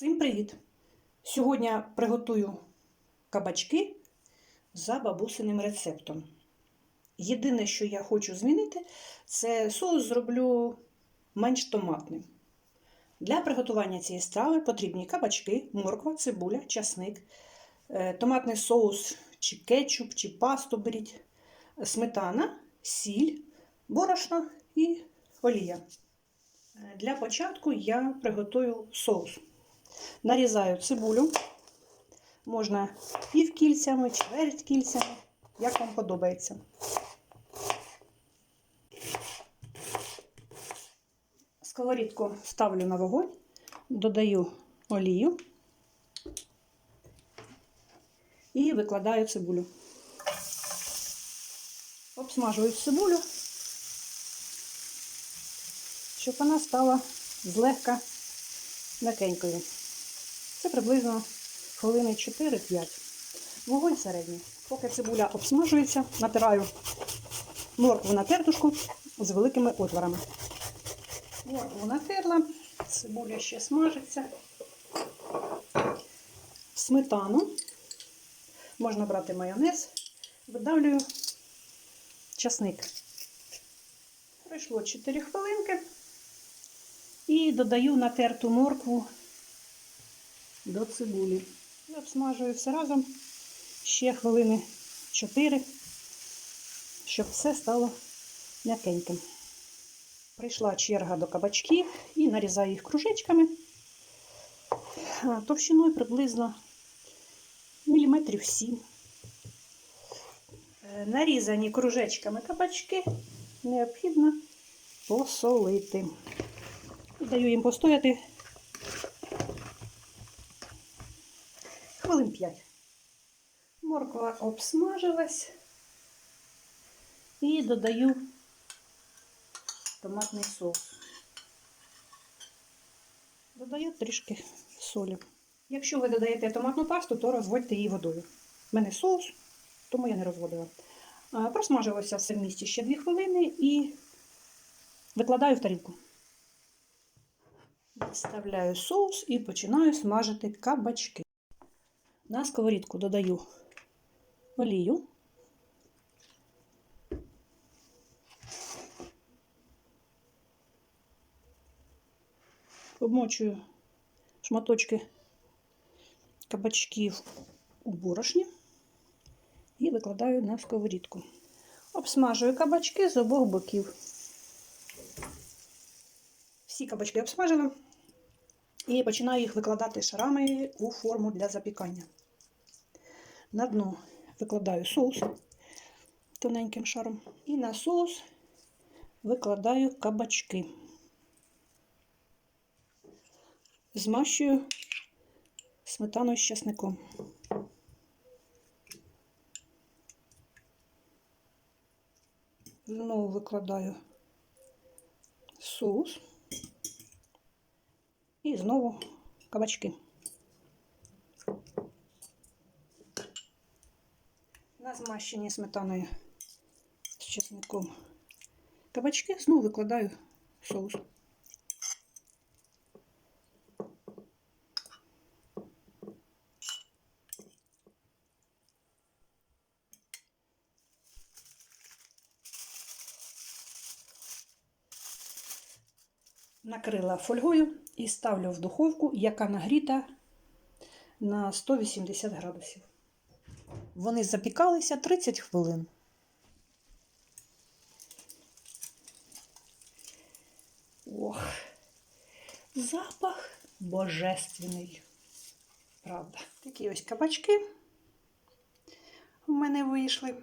Всім привіт! Сьогодні приготую кабачки за бабусиним рецептом. Єдине, що я хочу змінити, це соус зроблю менш томатним. Для приготування цієї страви потрібні кабачки, морква, цибуля, часник, е, томатний соус, чи кетчуп, чи пасту беріть, сметана, сіль, борошно і олія. Е, Для початку я приготую соус. Нарізаю цибулю. Можна півкільцями, чверть кільцями, як вам подобається. Сковорідку ставлю на вогонь, додаю олію і викладаю цибулю. Обсмажую цибулю, щоб вона стала злегка м'якенькою. Це приблизно хвилини 4-5. Вогонь середній. Поки цибуля обсмажується, натираю моркву на тертушку з великими отворами. Моркву натерла, цибуля ще смажиться. Сметану. Можна брати майонез, видавлюю часник. Пройшло 4 хвилинки. І додаю натерту моркву до цибулі. І обсмажую все разом ще хвилини 4, щоб все стало м'якеньким. Прийшла черга до кабачків і нарізаю їх кружечками товщиною приблизно міліметрів 7. Е, Нарізані кружечками кабачки необхідно посолити. Даю їм постояти хвилин 5. Морква обсмажилась і додаю томатний соус. Додаю трішки солі. Якщо ви додаєте томатну пасту, то розводьте її водою. У мене соус, тому я не розводила. Просмажилося все в місті ще 2 хвилини і викладаю в тарілку. Відставляю соус і починаю смажити кабачки. На сковорідку додаю олію. Обмочую шматочки кабачків у борошні і викладаю на сковорідку. Обсмажую кабачки з обох боків. Всі кабачки обсмажила і починаю їх викладати шарами у форму для запікання. На дно викладаю соус тоненьким шаром. І на соус викладаю кабачки. Змащую сметаною з часником. Знову викладаю соус і знову кабачки. На змащені сметаною з чесником кабачки знову викладаю соус. Накрила фольгою і ставлю в духовку, яка нагріта на 180 градусів. Вони запікалися 30 хвилин. Ох, запах божественний. Правда. Такі ось кабачки у мене вийшли.